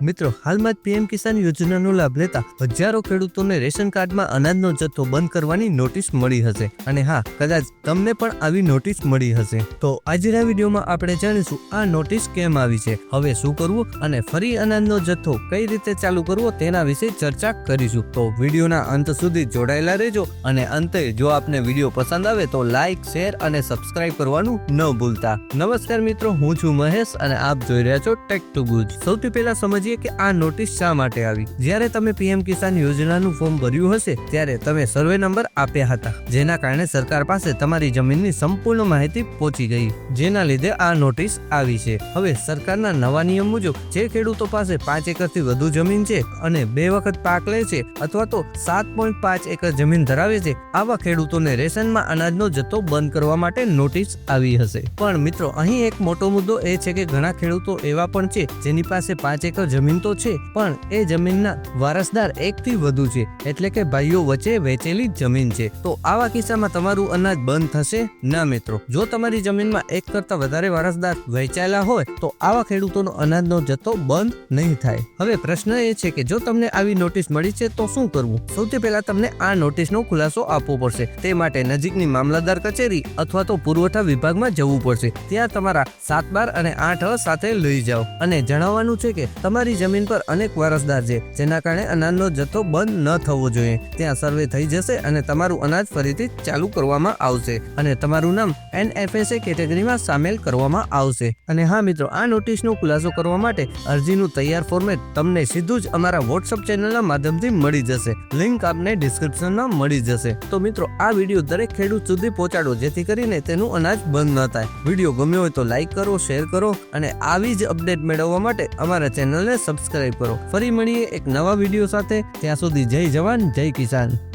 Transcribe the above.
મિત્રો, હાલમાં જ પીએમ કિસાન યોજનાનો લાભ લેતા હજારો ખેડૂતોને રેશન કાર્ડમાં અનાજનો જથ્થો બંધ કરવાની નોટિસ મળી હશે. અને હા, કદાચ તમને પણ આવી નોટિસ મળી હશે. તો આજના વિડીયોમાં આપણે જાણીશું, આ નોટિસ કેમ આવી છે? હવે શું કરવું અને ફરી અનાજનો જથ્થો કઈ રીતે ચાલુ કરવો તેના વિશે ચર્ચા કરીશું. તો વિડીયોના અંત સુધી જોડાયેલા રહેજો અને અંતે જો આપને વીડિયો પસંદ આવે તો લાઈક, શેર અને સબસ્ક્રાઇબ કરવાનું ન ભૂલતા. નમસ્કાર મિત્રો, હું છું મહેશ અને આપ જોઈ રહ્યા છો ટેક ટુ ગુજ સૌથી પહેલા સમજીએ કે આ નોટિસ શા માટે આવી? જ્યારે તમે પીએમ કિસાન યોજનાનું ફોર્મ ભર્યું હશે, ત્યારે તમે સર્વે નંબર આપ્યા હતા, જેના કારણે સરકાર પાસે તમારી જમીનની સંપૂર્ણ માહિતી પહોંચી ગઈ, જેના લીધે આ નોટિસ આવી છે. હવે સરકારના નવા નિયમ મુજબ, જે ખેડૂતો પાસે પાંચ એકરથી વધુ જમીન છે અને બે વખત પાક લે છે અથવા તો સાત પોઈન્ટ પાંચ એકર જમીન ધરાવે છે, આવા ખેડૂતોને રેશનમાં અનાજનો જથ્થો બંધ કરવા માટે નોટિસ આવી હશે. પણ મિત્રો, અહીં એક મોટો મુદ્દો એ છે કે ઘણા ખેડૂતો એવા પણ છે જેની પાસે પાંચ એકર જમીન તો છે, પણ એ જમીનના વારસદાર એકથી વધુ છે, એટલે કે ભાઈઓ વચ્ચે વેચેલી જમીન છે. તો આવા કિસ્સામાં તમારું અનાજ બંધ થશે? ના મિત્રો. જો તમારી જમીનમાં એક કરતા વધારે વારસદાર વહેંચાયેલા હોય, તો આવા ખેડૂતોનો અનાજનો જથ્થો બંધ નહીં થાય. હવે પ્રશ્ન એ છે કે જો તમને આવી નોટિસ મળી છે, તો શું કરવું? સૌથી પહેલા તમને આ નોટિસનો ખુલાસો આપવો પડશે. તે માટે નજીકની મામલતદાર કચેરી અથવા તો પુરવઠા વિભાગમાં જવું પડશે. ત્યાં તમારા સાત બાર અને આઠ સાથે લઈ જાઓ. અને જણાવવાનું છે કે તમારી જમીન પર અનેક વારસદાર છે, જેના કારણે અનાજનો જથ્થો બંધ ન થવો જોઈએ. ત્યાં સર્વે થઈ જશે અને તમારું અનાજ ફરીથી ચાલુ કરવામાં આવશે અને તમારું નામ એનએફએસએ કેટેગરીમાં સામેલ કરવામાં આવશે. અને હા મિત્રો, આ નોટિસનો ખુલાસો કરવા માટે અરજીનું તૈયાર ફોર્મેટ તમને સીધું જ અમારા વોટ્સઅપ ચેનલના માધ્યમથી મળી જશે. લિંક આપને ડિસ્ક્રિપ્શનમાં મળી જશે. તો મિત્રો, આ વીડિયો દરેક ખેડૂત સુધી પહોંચાડો, જેથી કરીને તેનું અનાજ બંધ ન થાય. વીડિયો ગમ્યો હોય તો લાઈક કરો, શેર કરો અને આવી જ અપડેટ મેળવવા માટે અમારા ચેનલને સબસ્ક્રાઇબ કરો. ફરી મળીએ એક નવા વીડિયો સાથે. ત્યાં સુધી જય જવાન જય કિસાન.